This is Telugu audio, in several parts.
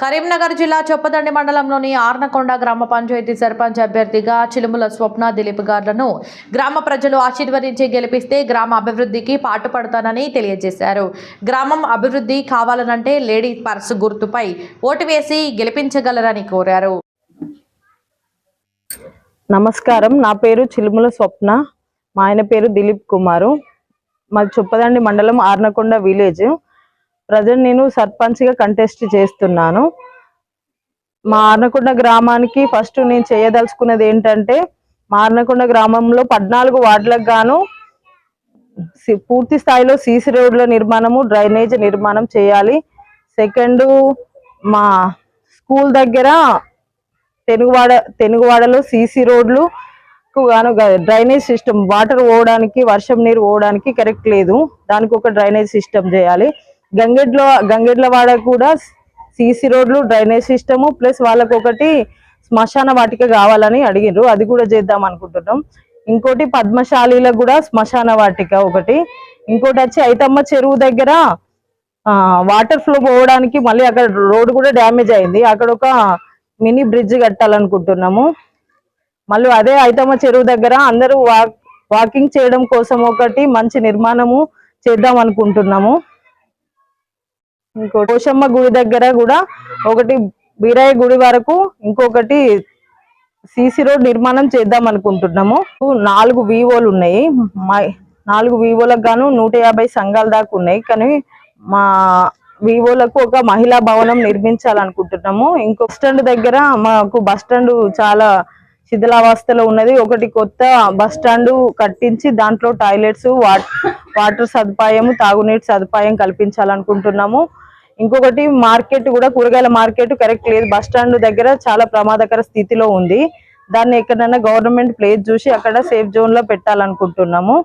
కరీంనగర్ జిల్లా చొప్పదండి మండలంలోని ఆర్నకొండ గ్రామ పంచాయతీ సర్పంచ్ అభ్యర్థిగా చిలుముల స్వప్న దిలీప్ గారులను గ్రామ ప్రజలు ఆశీర్వదించి గెలిపిస్తే గ్రామ అభివృద్ధికి పాటుపడతానని తెలియజేశారు. గ్రామం అభివృద్ధి కావాలనంటే లేడీ పర్స్ గుర్తుపై ఓటు వేసి గెలిపించగలరని కోరారు. నమస్కారం. నా పేరు చిలుముల స్వప్న. మా ఆయన పేరు దిలీప్ కుమారు. మాది చొప్పదండి మండలం ఆర్నకొండ విలేజ్. ప్రజెంట్ నేను సర్పంచ్గా కంటెస్ట్ చేస్తున్నాను. మా ఆర్నకొండ గ్రామానికి ఫస్ట్ నేను చేయదలుచుకున్నది ఏంటంటే మా ఆర్నకొండ గ్రామంలో పద్నాలుగు వార్డులకు గాను సి- పూర్తి స్థాయిలో సీసీ రోడ్ల నిర్మాణము డ్రైనేజ్ నిర్మాణం చేయాలి. సెకండ్ మా స్కూల్ దగ్గర తెనుగువాడ తెనుగువాడలో సీసీ రోడ్లు గాను డ్రైనేజ్ సిస్టమ్ వాటర్ పోవడానికి వర్షం నీరు పోవడానికి కరెక్ట్ లేదు. దానికి ఒక డ్రైనేజ్ సిస్టమ్ చేయాలి. గంగెడ్ల గంగెడ్ల వాడ కూడా సీసీ రోడ్లు డ్రైనేజ్ సిస్టము ప్లస్ వాళ్ళకు ఒకటి శ్మశాన వాటిక కావాలని అడిగిండ్రు అది కూడా చేద్దాం అనుకుంటున్నాం. ఇంకోటి పద్మశాలీలకు కూడా శ్మశాన వాటిక ఒకటి. ఇంకోటి వచ్చి ఐతమ్మ చెరువు దగ్గర వాటర్ ఫ్లో పోవడానికి మళ్ళీ అక్కడ రోడ్ కూడా డ్యామేజ్ అయింది. అక్కడ ఒక మినీ బ్రిడ్జ్ కట్టాలనుకుంటున్నాము. మళ్ళీ అదే ఐతమ్మ చెరువు దగ్గర అందరూ వాకింగ్ చేయడం కోసం ఒకటి మంచి నిర్మాణము చేద్దాం అనుకుంటున్నాము. ఇంకో కోశమ్మ గుడి దగ్గర కూడా ఒకటి బీరాయి గుడి వరకు ఇంకొకటి సిసి రోడ్ నిర్మాణం చేద్దాం అనుకుంటున్నాము. నాలుగు వివోలు ఉన్నాయి. మా నాలుగు వివోలకు గాను నూట యాభై సంఘాల దాకా ఉన్నాయి. కానీ మా వివోలకు ఒక మహిళా భవనం నిర్మించాలనుకుంటున్నాము. ఇంకో స్టాండ్ దగ్గర మాకు బస్ స్టాండ్ చాలా శిథిలావస్థలో ఉన్నది. ఒకటి కొత్త బస్ స్టాండ్ కట్టించి దాంట్లో టాయిలెట్స్ వాటర్ సదుపాయం తాగునీటి సదుపాయం కల్పించాలనుకుంటున్నాము. ఇంకొకటి మార్కెట్ కూడా కూరగాయల మార్కెట్ కరెక్ట్ లేదు. బస్ స్టాండ్ దగ్గర చాలా ప్రమాదకర స్థితిలో ఉంది. దాన్ని ఎక్కడైనా గవర్నమెంట్ ప్లేస్ చూసి అక్కడ సేఫ్ జోన్లో పెట్టాలనుకుంటున్నాము.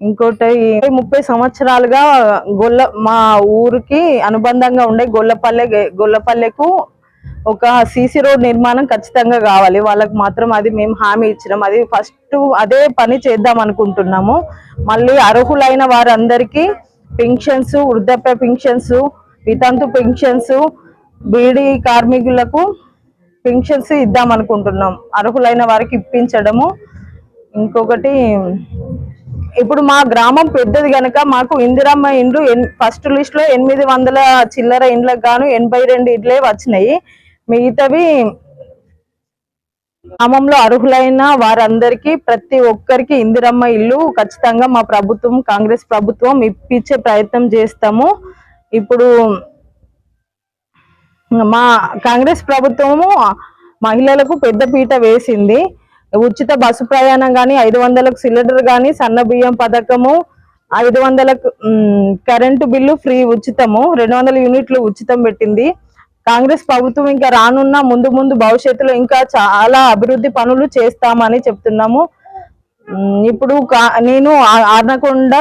ఇంకోటి ముప్పై సంవత్సరాలుగా గొల్ల మా ఊరికి అనుబంధంగా ఉండే గొల్లపల్లె గొల్లపల్లెకు ఒక సీసీ రోడ్ నిర్మాణం ఖచ్చితంగా కావాలి. వాళ్ళకి మాత్రం అది మేము హామీ ఇచ్చినాం. అది ఫస్ట్ అదే పని చేద్దాం అనుకుంటున్నాము. మళ్ళీ అర్హులైన వారందరికీ పెన్షన్స్ వృద్ధాప్య పెన్షన్స్ వితంతు పెన్షన్స్ బీడీ కార్మికులకు పెన్షన్స్ ఇద్దాం అనుకుంటున్నాం అర్హులైన వారికి ఇప్పించడము. ఇంకొకటి ఇప్పుడు మా గ్రామం పెద్దది కనుక మాకు ఇందిరమ్మ ఇండ్లు ఫస్ట్ లిస్ట్లో ఎనిమిది వందల చిల్లర ఇండ్లకు గాను ఎనభై రెండు ఇండ్లే వచ్చినాయి. మిగతావి గ్రామంలో అర్హులైన వారందరికీ ప్రతి ఒక్కరికి ఇందిరమ్మ ఇల్లు ఖచ్చితంగా మా ప్రభుత్వం కాంగ్రెస్ ప్రభుత్వం ఇప్పించే ప్రయత్నం చేస్తాము. ఇప్పుడు మా కాంగ్రెస్ ప్రభుత్వము మహిళలకు పెద్ద పీట వేసింది. ఉచిత బస్సు ప్రయాణం కానీ ఐదు వందలకు సిలిండర్ కానీ సన్న బియ్యం పథకము ఐదు వందలకు కరెంటు బిల్లు ఫ్రీ ఉచితము రెండు వందల యూనిట్లు ఉచితం పెట్టింది. కాంగ్రెస్ ప్రభుత్వం ఇంకా రానున్న ముందు ముందు భవిష్యత్తులో ఇంకా చాలా అభివృద్ధి పనులు చేస్తామని చెప్తున్నాము. ఇప్పుడు కా- నేను ఆ- ఆర్నకొండ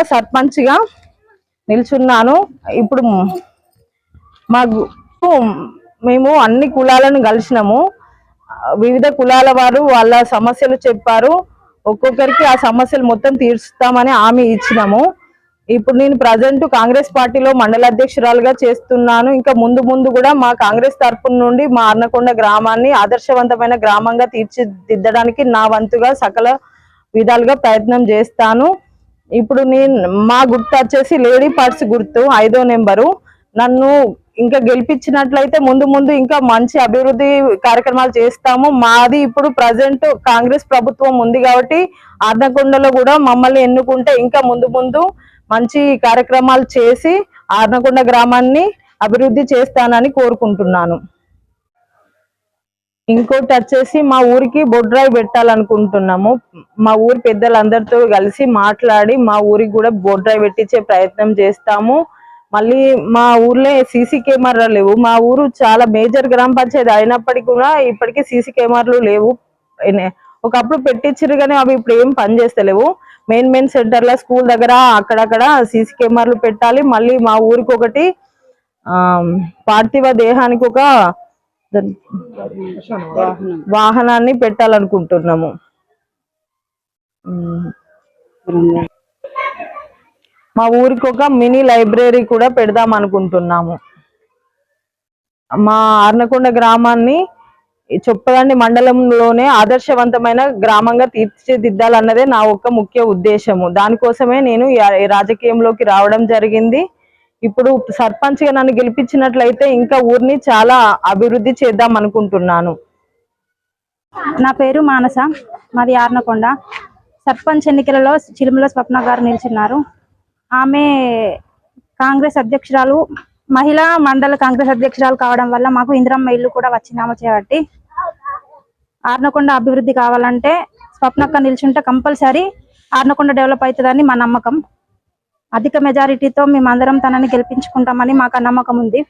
నిల్చున్నాను. ఇప్పుడు మా మేము అన్ని కులాలను కలిసినాము. వివిధ కులాల వారు వాళ్ళ సమస్యలు చెప్పారు. ఒక్కొక్కరికి ఆ సమస్యలు మొత్తం తీర్చుతామని హామీ ఇచ్చినాము. ఇప్పుడు నేను ప్రజెంట్ కాంగ్రెస్ పార్టీలో మండల అధ్యక్షురాలుగా చేస్తున్నాను. ఇంకా ముందు ముందు కూడా మా కాంగ్రెస్ తరఫున నుండి మా అన్నకొండ గ్రామాన్ని ఆదర్శవంతమైన గ్రామంగా తీర్చిదిద్దడానికి నా వంతుగా సకల విధాలుగా ప్రయత్నం చేస్తాను. ఇప్పుడు నేను మా గుర్తు వచ్చేసి లేడీ పార్ట్స్ గుర్తు ఐదో నెంబరు. నన్ను ఇంకా గెలిపించినట్లయితే ముందు ముందు ఇంకా మంచి అభివృద్ధి కార్యక్రమాలు చేస్తాము. మాది ఇప్పుడు ప్రజెంట్ కాంగ్రెస్ ప్రభుత్వం ఉంది కాబట్టి ఆర్నకొండలో కూడా మమ్మల్ని ఎన్నుకుంటే ఇంకా ముందు ముందు మంచి కార్యక్రమాలు చేసి ఆర్నకొండ గ్రామాన్ని అభివృద్ధి చేస్తానని కోరుకుంటున్నాను. ఇంకోటి వచ్చేసి మా ఊరికి బొడ్రాయి పెట్టాలనుకుంటున్నాము. మా ఊరి పెద్దలందరితో కలిసి మాట్లాడి మా ఊరికి కూడా బొడ్రాయి పెట్టించే ప్రయత్నం చేస్తాము. మళ్ళీ మా ఊర్లో సీసీ కెమెరాలు లేవు. మా ఊరు చాలా మేజర్ గ్రామ పంచాయతీ అయినప్పటికీ కూడా ఇప్పటికీ సీసీ కెమెరాలు లేవు. ఒకప్పుడు పెట్టించారు కానీ అవి ఇప్పుడు ఏం పని చేస్తలేవు. మెయిన్ మెయిన్ సెంటర్ల స్కూల్ దగ్గర అక్కడక్కడ సీసీ కెమెరాలు పెట్టాలి. మళ్ళీ మా ఊరికి ఒకటి పార్థివ దేహానికి ఒక వాహనాన్ని పెట్టాలనుకుంటున్నాము. మా ఊరికి ఒక మినీ లైబ్రరీ కూడా పెడదాం అనుకుంటున్నాము. మా ఆర్నకొండ గ్రామాన్ని చొప్పదండి మండలంలోనే ఆదర్శవంతమైన గ్రామంగా తీర్చిదిద్దాలన్నదే నా ఒక్క ముఖ్య ఉద్దేశము. దానికోసమే నేను రాజకీయంలోకి రావడం జరిగింది. ఇప్పుడు సర్పంచ్గా నన్ను గెలిపించినట్లయితే ఇంకా ఊరిని చాలా అభివృద్ధి చేద్దాం అనుకుంటున్నాను. నా పేరు మానస మాది ఆర్నకొండ. సర్పంచ్ ఎన్నికలలో చిలుమల స్వప్న గారు నిలిచిన్నారు. ఆమె కాంగ్రెస్ అధ్యక్షురాలు మహిళా మండల కాంగ్రెస్ అధ్యక్షురాలు కావడం వల్ల మాకు ఇందిరమ్మ ఇల్లు కూడా వచ్చింది ఆమె చేయబట్టి ఆర్నకొండ అభివృద్ధి కావాలంటే స్వప్నక్క నిల్చుంటే కంపల్సరీ ఆర్నకొండ డెవలప్ అవుతుందని మా నమ్మకం. అధిక మెజారిటీతో మేమందరం తనని గెలిపించుకుంటామని మాకు నమ్మకం ఉంది.